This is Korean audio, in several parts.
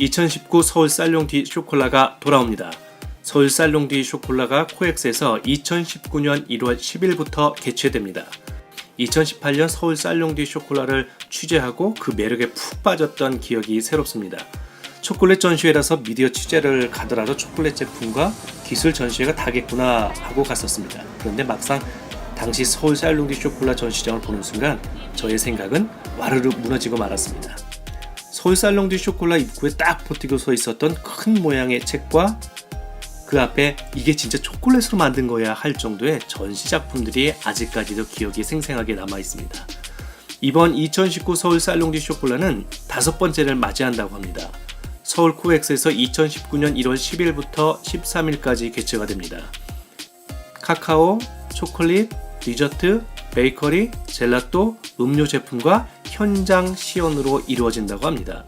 2019 서울 살롱디 쇼콜라가 돌아옵니다. 서울 살롱디 쇼콜라가 코엑스에서 2019년 1월 10일부터 개최됩니다. 2018년 서울 살롱디 쇼콜라를 취재하고 그 매력에 푹 빠졌던 기억이 새롭습니다. 초콜릿 전시회라서 미디어 취재를 가더라도 초콜릿 제품과 기술 전시회가 다겠구나 하고 갔었습니다. 그런데 막상 당시 서울 살롱디 쇼콜라 전시장을 보는 순간 저의 생각은 와르르 무너지고 말았습니다. 서울 살롱디 쇼콜라 입구에 딱 버티고 서 있었던 큰 모양의 책과 그 앞에 이게 진짜 초콜릿으로 만든 거야 할 정도의 전시 작품들이 아직까지도 기억이 생생하게 남아 있습니다. 이번 2019 서울 살롱디 쇼콜라는 다섯 번째를 맞이한다고 합니다. 서울 코엑스에서 2019년 1월 10일부터 13일까지 개최가 됩니다. 카카오, 초콜릿, 디저트, 베이커리, 젤라또, 음료 제품과 현장 시연으로 이루어진다고 합니다.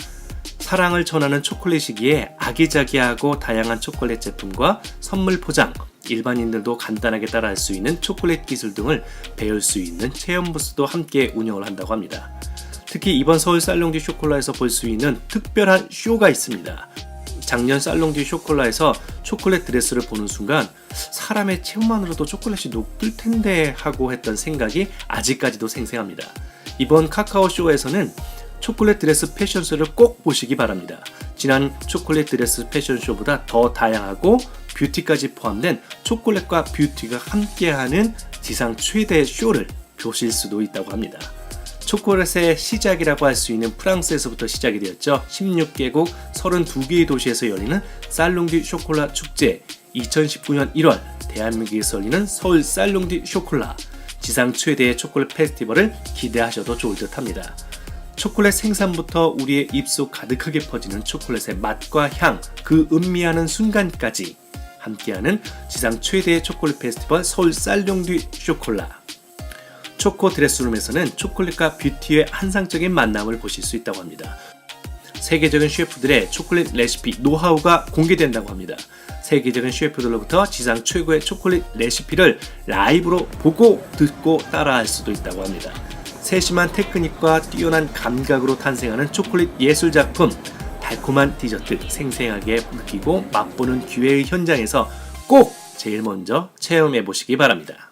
사랑을 전하는 초콜릿이기에 아기자기하고 다양한 초콜릿 제품과 선물 포장, 일반인들도 간단하게 따라할 수 있는 초콜릿 기술 등을 배울 수 있는 체험 부스도 함께 운영을 한다고 합니다. 특히 이번 서울 살롱디 쇼콜라에서 볼 수 있는 특별한 쇼가 있습니다. 작년 살롱디 쇼콜라에서 초콜릿 드레스를 보는 순간 사람의 체온만으로도 초콜릿이 녹들 텐데 하고 했던 생각이 아직까지도 생생합니다. 이번 카카오 쇼에서는 초콜릿 드레스 패션쇼를 꼭 보시기 바랍니다. 지난 초콜릿 드레스 패션쇼보다 더 다양하고 뷰티까지 포함된 초콜릿과 뷰티가 함께하는 지상 최대의 쇼를 보실 수도 있다고 합니다. 초콜릿의 시작이라고 할 수 있는 프랑스에서부터 시작이 되었죠. 16개국 32개의 도시에서 열리는 살롱디 쇼콜라 축제 2019년 1월 대한민국에서 열리는 서울 살롱디 쇼콜라 지상 최대의 초콜릿 페스티벌을 기대하셔도 좋을 듯 합니다. 초콜릿 생산부터 우리의 입속 가득하게 퍼지는 초콜릿의 맛과 향, 그 음미하는 순간까지 함께하는 지상 최대의 초콜릿 페스티벌 서울 쌀용디 쇼콜라. 초코 드레스룸에서는 초콜릿과 뷰티의 환상적인 만남을 보실 수 있다고 합니다. 세계적인 셰프들의 초콜릿 레시피 노하우가 공개된다고 합니다. 세계적인 셰프들로부터 지상 최고의 초콜릿 레시피를 라이브로 보고 듣고 따라할 수도 있다고 합니다. 세심한 테크닉과 뛰어난 감각으로 탄생하는 초콜릿 예술 작품, 달콤한 디저트 생생하게 느끼고 맛보는 기회의 현장에서 꼭 제일 먼저 체험해 보시기 바랍니다.